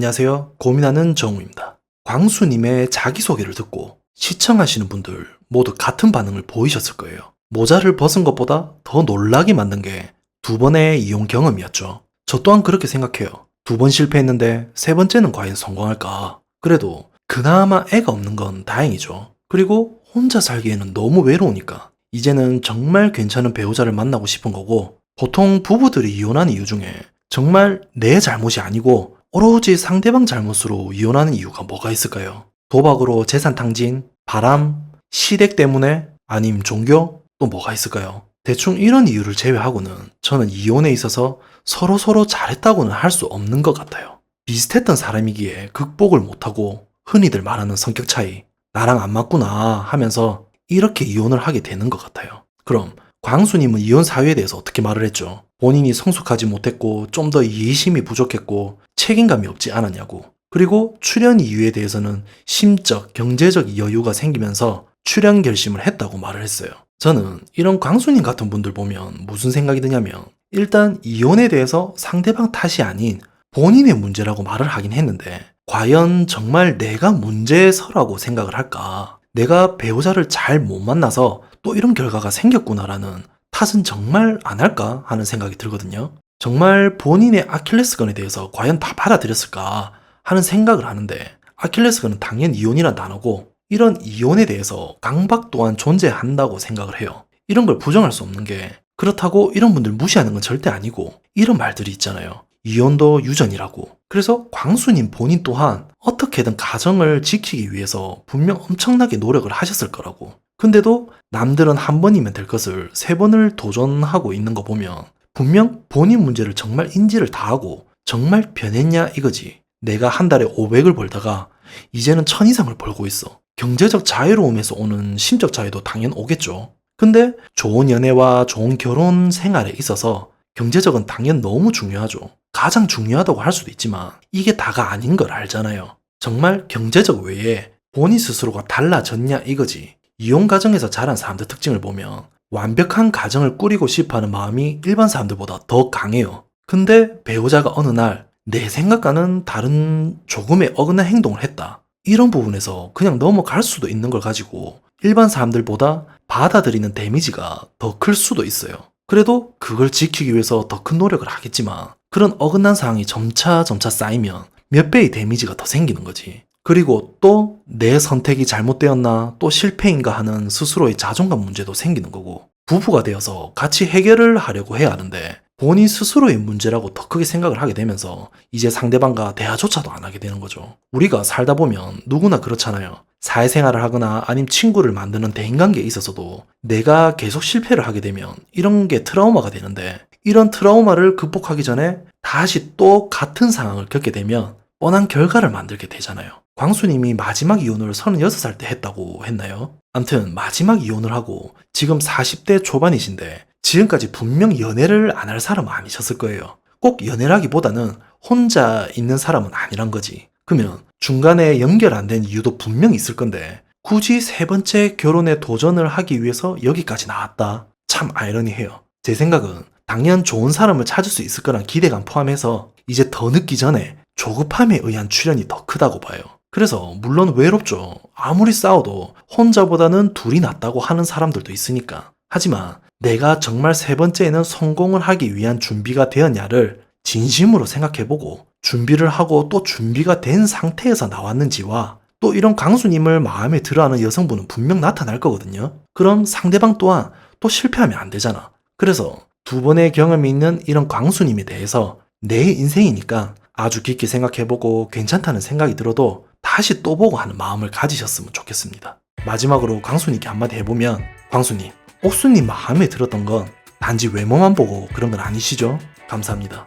안녕하세요. 고민하는 정우입니다. 광수님의 자기소개를 듣고 시청하시는 분들 모두 같은 반응을 보이셨을 거예요. 모자를 벗은 것보다 더 놀라게 만든 게 두 번의 이용 경험이었죠. 저 또한 그렇게 생각해요. 두 번 실패했는데 세 번째는 과연 성공할까? 그래도 그나마 애가 없는 건 다행이죠. 그리고 혼자 살기에는 너무 외로우니까 이제는 정말 괜찮은 배우자를 만나고 싶은 거고 보통 부부들이 이혼하는 이유 중에 정말 내 잘못이 아니고 오로지 상대방 잘못으로 이혼하는 이유가 뭐가 있을까요? 도박으로 재산 탕진, 바람, 시댁 때문에 아님 종교 또 뭐가 있을까요? 대충 이런 이유를 제외하고는 저는 이혼에 있어서 서로 서로 잘했다고는 할 수 없는 것 같아요. 비슷했던 사람이기에 극복을 못하고 흔히들 말하는 성격 차이, 나랑 안 맞구나 하면서 이렇게 이혼을 하게 되는 것 같아요. 그럼 광수님은 이혼 사유에 대해서 어떻게 말을 했죠? 본인이 성숙하지 못했고 좀더 이해심이 부족했고 책임감이 없지 않았냐고. 그리고 출연 이유에 대해서는 심적, 경제적 여유가 생기면서 출연 결심을 했다고 말을 했어요. 저는 이런 광수님 같은 분들 보면 무슨 생각이 드냐면 일단 이혼에 대해서 상대방 탓이 아닌 본인의 문제라고 말을 하긴 했는데 과연 정말 내가 문제서라고 생각을 할까? 내가 배우자를 잘 못 만나서 또 이런 결과가 생겼구나라는 탓은 정말 안 할까 하는 생각이 들거든요. 정말 본인의 아킬레스건에 대해서 과연 다 받아들였을까 하는 생각을 하는데 아킬레스건은 당연 이혼이란 단어고 이런 이혼에 대해서 강박 또한 존재한다고 생각을 해요. 이런 걸 부정할 수 없는 게 그렇다고 이런 분들 무시하는 건 절대 아니고 이런 말들이 있잖아요. 이혼도 유전이라고. 그래서 광수님 본인 또한 어떻게든 가정을 지키기 위해서 분명 엄청나게 노력을 하셨을 거라고. 근데도 남들은 한 번이면 될 것을 세 번을 도전하고 있는 거 보면 분명 본인 문제를 정말 인지를 다 하고 정말 변했냐 이거지. 내가 한 달에 500을 벌다가 이제는 1000 이상을 벌고 있어. 경제적 자유로움에서 오는 심적 자유도 당연 오겠죠. 근데 좋은 연애와 좋은 결혼 생활에 있어서 경제적은 당연 너무 중요하죠. 가장 중요하다고 할 수도 있지만 이게 다가 아닌 걸 알잖아요. 정말 경제적 외에 본인 스스로가 달라졌냐 이거지. 이혼 가정에서 자란 사람들 특징을 보면 완벽한 가정을 꾸리고 싶어하는 마음이 일반 사람들보다 더 강해요. 근데 배우자가 어느 날 내 생각과는 다른 조금의 어긋난 행동을 했다. 이런 부분에서 그냥 넘어갈 수도 있는 걸 가지고 일반 사람들보다 받아들이는 데미지가 더 클 수도 있어요. 그래도 그걸 지키기 위해서 더 큰 노력을 하겠지만 그런 어긋난 상황이 점차 점차 쌓이면 몇 배의 데미지가 더 생기는 거지. 그리고 또 내 선택이 잘못되었나 또 실패인가 하는 스스로의 자존감 문제도 생기는 거고 부부가 되어서 같이 해결을 하려고 해야 하는데 본인 스스로의 문제라고 더 크게 생각을 하게 되면서 이제 상대방과 대화조차도 안 하게 되는 거죠. 우리가 살다 보면 누구나 그렇잖아요. 사회생활을 하거나 아님 친구를 만드는 대인관계에 있어서도 내가 계속 실패를 하게 되면 이런 게 트라우마가 되는데 이런 트라우마를 극복하기 전에 다시 또 같은 상황을 겪게 되면 뻔한 결과를 만들게 되잖아요. 광수님이 마지막 이혼을 36살 때 했다고 했나요? 암튼 마지막 이혼을 하고 지금 40대 초반이신데 지금까지 분명 연애를 안 할 사람은 아니셨을 거예요. 꼭 연애라기보다는 혼자 있는 사람은 아니란 거지. 그러면 중간에 연결 안 된 이유도 분명 있을 건데 굳이 세 번째 결혼에 도전을 하기 위해서 여기까지 나왔다. 참 아이러니해요. 제 생각은 당연 좋은 사람을 찾을 수 있을 거란 기대감 포함해서 이제 더 늦기 전에 조급함에 의한 출연이 더 크다고 봐요. 그래서 물론 외롭죠. 아무리 싸워도 혼자보다는 둘이 낫다고 하는 사람들도 있으니까. 하지만 내가 정말 세 번째에는 성공을 하기 위한 준비가 되었냐를 진심으로 생각해보고 준비를 하고 또 준비가 된 상태에서 나왔는지와 또 이런 강수님을 마음에 들어하는 여성분은 분명 나타날 거거든요. 그럼 상대방 또한 또 실패하면 안 되잖아. 그래서 두 번의 경험이 있는 이런 광수님에 대해서 내 인생이니까 아주 깊게 생각해보고 괜찮다는 생각이 들어도 다시 또 보고 하는 마음을 가지셨으면 좋겠습니다. 마지막으로 광수님께 한마디 해보면 광수님, 옥수님 마음에 들었던 건 단지 외모만 보고 그런 건 아니시죠? 감사합니다.